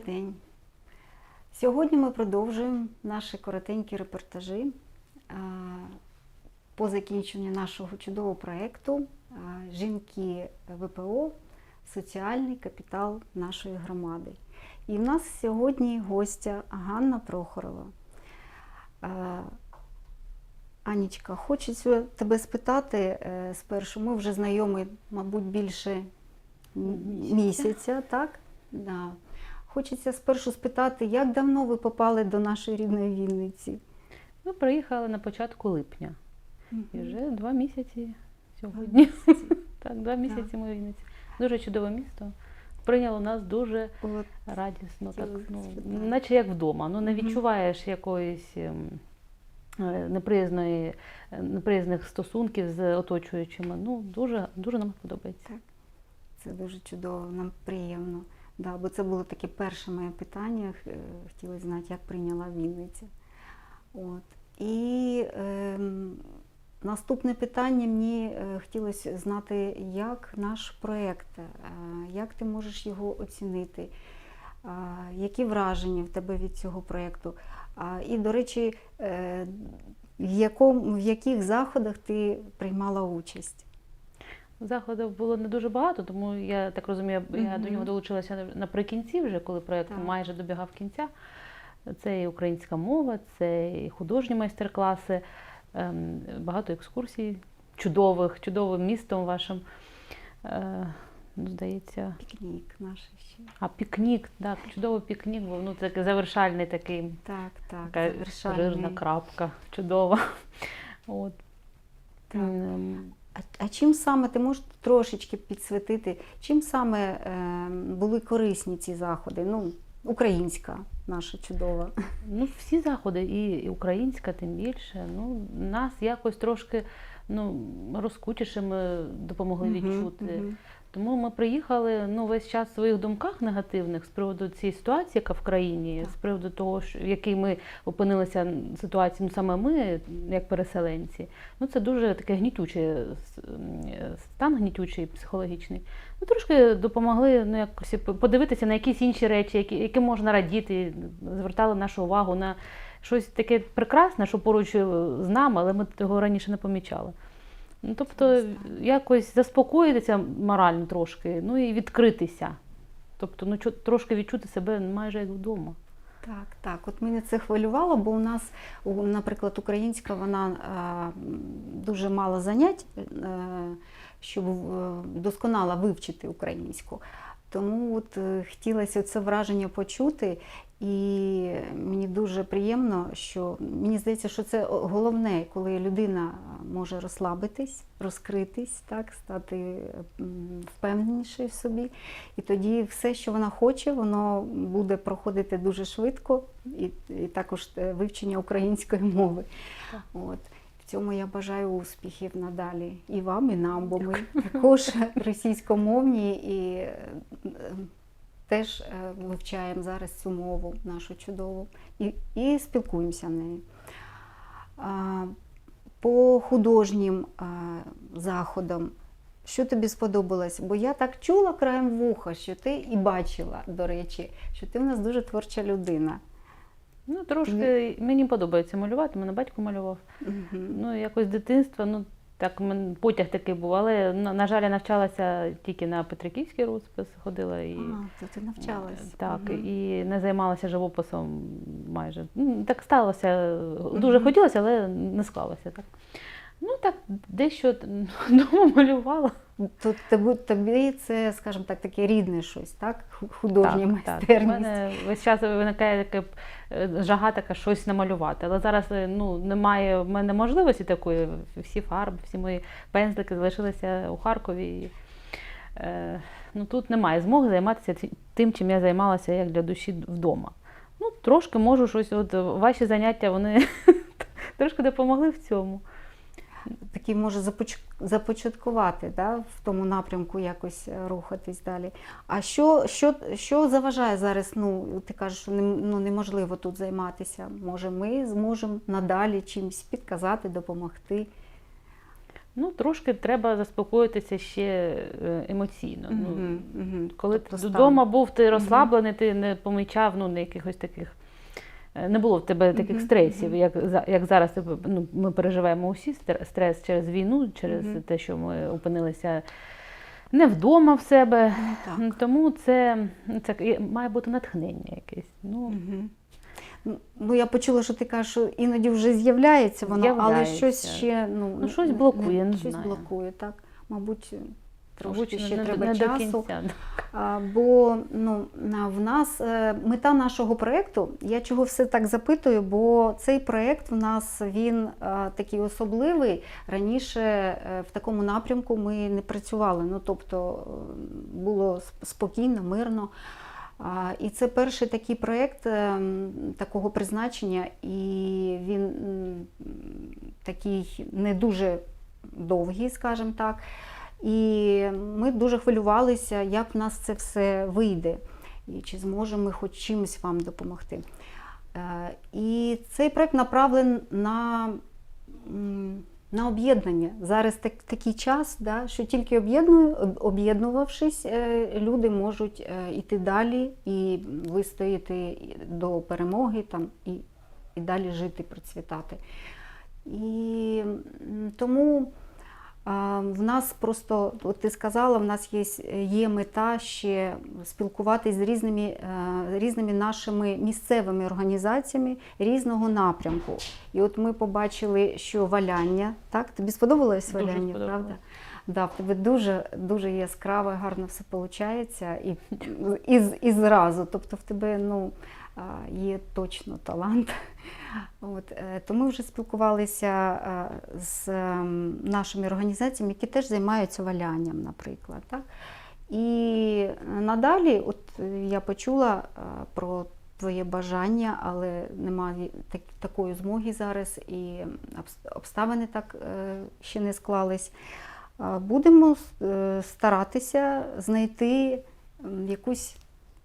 Добрий день. Сьогодні ми продовжуємо наші коротенькі репортажі по закінченню нашого чудового проєкту Жінки ВПО Соціальний капітал нашої громади. І в нас сьогодні гостя Ганна Прохорова. Анічка, хочеться тебе спитати е, спершу. Ми вже знайомі, мабуть, більше Місяця. місяця, так? Да. Хочеться спершу спитати, як давно ви попали до нашої рідної Вінниці? Ми приїхали на початку липня. І вже два місяці сьогодні. Місяці. Так, два місяці ми в Вінниці. Дуже чудове місто. Прийняло нас дуже От, радісно, так, ну, наче як вдома. Ну, не відчуваєш якоїсь ем, е, неприязної, е, неприязних стосунків з оточуючими. Ну, дуже, дуже нам подобається. це дуже чудово, нам приємно. Да, бо це було таке перше моє питання. е, Хотіла знати, як прийняла Вінниця. От. І ем, наступне питання мені е, хотілося знати, як наш проєкт, е, як ти можеш його оцінити, е, які враження в тебе від цього проєкту. І, до речі, е, в яких заходах ти приймала участь? Заходів було не дуже багато, тому я так розумію, я до нього долучилася наприкінці, вже коли проєкт майже добігав кінця. Це і українська мова, це і художні майстер-класи, ем, багато екскурсій, чудових, чудовим містом вашим. Е, ну, Здається, Пікнік наш ще. а пікнік, так, чудовий пікнік був. Ну, такий завершальний такий, Так, так, така завершальний. жирна крапка, чудова. От. Так. А, а чим саме ти можеш трошечки підсвітити, чим саме е, були корисні ці заходи? Ну, українська наша чудова. Ну, всі заходи, і, і українська, тим більше. Ну, нас якось трошки ну, розкутішими допомогли Мгм, відчути. мгм. Тому ми приїхали ну, весь час в своїх думках негативних з приводу цієї ситуації, яка в країні, Так. з приводу того, що, в якій ми опинилися м, ситуації, ну саме ми, як переселенці. Ну, це дуже таке гнітюче стан гнітючий, психологічний. Ну, трошки допомогли ну, якось подивитися на якісь інші речі, які, яким можна радіти, звертали нашу увагу на щось таке прекрасне, що поруч е, з нами, але ми того раніше не помічали. Ну, тобто, якось заспокоїтися морально трошки, ну і відкритися. Тобто, ну трошки відчути себе майже як вдома. Так, так. От мене це хвилювало, бо у нас, наприклад, українська, вона е, дуже мало занять, е, щоб е, досконало вивчити українську. Тому от е, хотілося це враження почути, і мені дуже приємно, що мені здається, що це головне, коли людина може розслабитись, розкритись, так, стати впевненішою в собі. І тоді все, що вона хоче, воно буде проходити дуже швидко, і, і також е, вивчення української мови. Так. От. Цьому я бажаю успіхів надалі і вам, і нам, бо ми також російськомовні і е, е, теж е, вивчаємо зараз цю мову нашу чудову і, і спілкуємося нею. По художнім заходам, що тобі сподобалось? Бо я так чула краєм вуха, що ти і бачила, до речі, що ти в нас дуже творча людина. Ну, трошки мені подобається малювати, мене батько малював. Ну, якось з дитинства, ну так, потяг такий був, але на, на жаль, я навчалася тільки на Петриківський розпис, ходила і. А, то ти навчалась. Е, Так, і не займалася живописом майже. Ну, Так сталося. Дуже хотілося, але не склалося так. Ну так, дещо вдома малювала. То тобі, це, скажімо так, таке рідне щось, так? Ху- Художня так, так. У мене весь час виникає така е, жага така щось намалювати. Але зараз е, ну, немає в мене можливості такої. Всі фарби, всі мої пензлики залишилися у Харкові. Е, ну, тут немає змоги займатися тим, чим я займалася як для душі вдома. Ну, трошки можу щось, от ваші заняття вони трошки допомогли в цьому. Такий може започ- започаткувати да, в тому напрямку якось е, рухатись далі. А що, що, що заважає зараз? Ну, ти кажеш, що нем- ну, неможливо тут займатися. Може, ми зможемо надалі чимось підказати, допомогти. Ну, трошки треба заспокоїтися ще е, емоційно. Ну, Мгм, мгм. коли Тобто ти вдома був, ти розслаблений, ти не помічав ну, не якихось таких. Е, Не було в тебе таких стресів, як, як зараз ти, ну, ми переживаємо усі стрес через війну, через те, що ми опинилися не вдома в себе. Ну, Тому це, це має бути натхнення якесь. Ну. Ну, я почула, що ти кажеш, що іноді вже з'являється воно, але щось ще ну, Ну, щось блокує, не щось знаю. блокує, так. Мабуть, трошки ще не, треба не часу. до кінця. Бо ну, в нас е, мета нашого проєкту, я чого все так запитую, бо цей проєкт в нас він е, такий особливий. Раніше е, в такому напрямку ми не працювали. Ну, тобто було спокійно, мирно. І це перший такий проєкт такого призначення, і він такий не дуже довгий, скажімо так. І ми дуже хвилювалися, як в нас це все вийде, і чи зможемо ми хоч чимось вам допомогти. Е, І цей проект направлений на, на об'єднання. Зараз так, такий час, да, що тільки об'єднувавшись, е, люди можуть е, йти далі і вистояти до перемоги там, і, і далі жити, процвітати. І тому В нас просто, от ти сказала, в нас є, є мета ще спілкуватись з різними, е, різними нашими місцевими організаціями різного напрямку. І от ми побачили, що валяння, так? Тобі сподобалось Дуже валяння, сподобалось. правда? Да, в тебе дуже, дуже яскраво, гарно все виходить. І, і, і зразу. Тобто в тебе ну, є точно талант. От, е, то ми вже спілкувалися е, з ем, нашими організаціями, які теж займаються валянням, наприклад. Так? І надалі, от я почула е, про твоє бажання, але немає так, такої змоги зараз, і обставини так ще не склались. Будемо е, старатися знайти якусь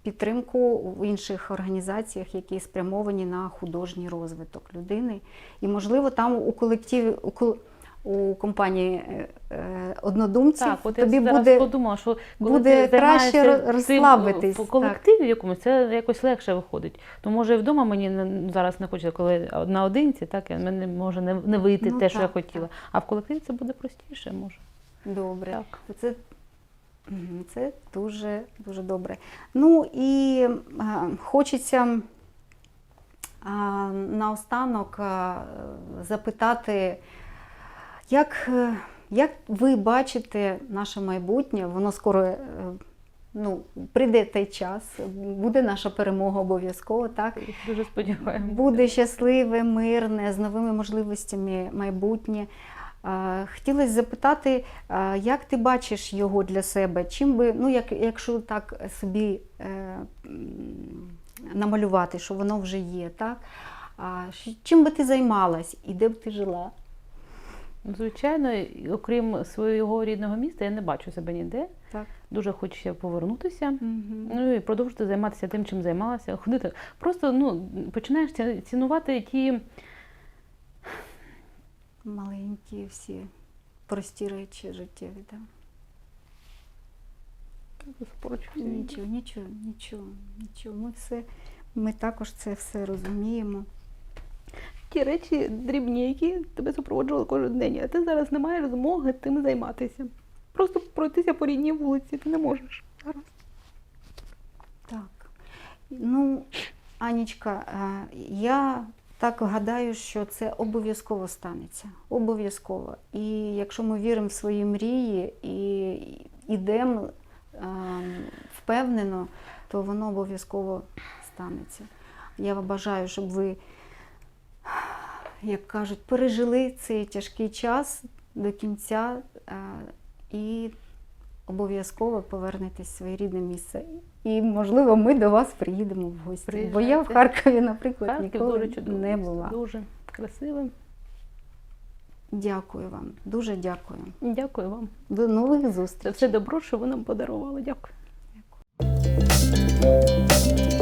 підтримку в інших організаціях, які спрямовані на художній розвиток людини. І, можливо, там у колективі, у, кол- у компанії е, е, однодумців Так, от тобі я зараз буде подумала, що коли буде ти краще розслабитись, в колективі якомусь, це якось легше виходить. То може і вдома мені не- зараз не хочеться, коли наодинці, так я мене може не, не вийти Ну, те, що я так, хотіла. А в колективі це буде простіше, може. Добре. Так. Це, це дуже, дуже добре. Ну і е, хочеться е, наостанок е, запитати, як, е, як ви бачите наше майбутнє? Воно скоро ну, прийде той час, буде наша перемога обов'язково, так? Дуже сподіваємося. Буде щасливе, мирне, з новими можливостями майбутнє. Хотілося запитати, як ти бачиш його для себе? Чим би, ну як, якщо так собі е, намалювати, що воно вже є, так? А чим би ти займалась і де б ти жила? Звичайно, окрім свого рідного міста, я не бачу себе ніде. Так. Дуже хочеться повернутися. Мгм. Ну і продовжити займатися тим, чим займалася. Ходити. Просто ну, починаєш цінувати ті Маленькі всі прості речі життєві. Так? Нічого, нічого, нічого, нічого. Ми все, ми також це все розуміємо. ті речі дрібні, які тебе супроводжували кожен день, а ти зараз не маєш змоги тим займатися. Просто пройтися по рідній вулиці ти не можеш зараз. Так. Ну, Анічка, е, я так гадаю, що це обов'язково станеться. Обов'язково. І якщо ми віримо в свої мрії і йдемо е, впевнено, то воно обов'язково станеться. Я бажаю, щоб ви, як кажуть, пережили цей тяжкий час до кінця е, і обов'язково повернетесь в своє рідне місце. І, можливо, ми до вас приїдемо в гості. Бо я в Харкові, наприклад, Харків ніколи дуже чудове. не була. Дуже красивим. Дякую вам, дуже дякую. Дякую вам До нових зустрічей. все добро, що ви нам подарували. Дякую. Дякую.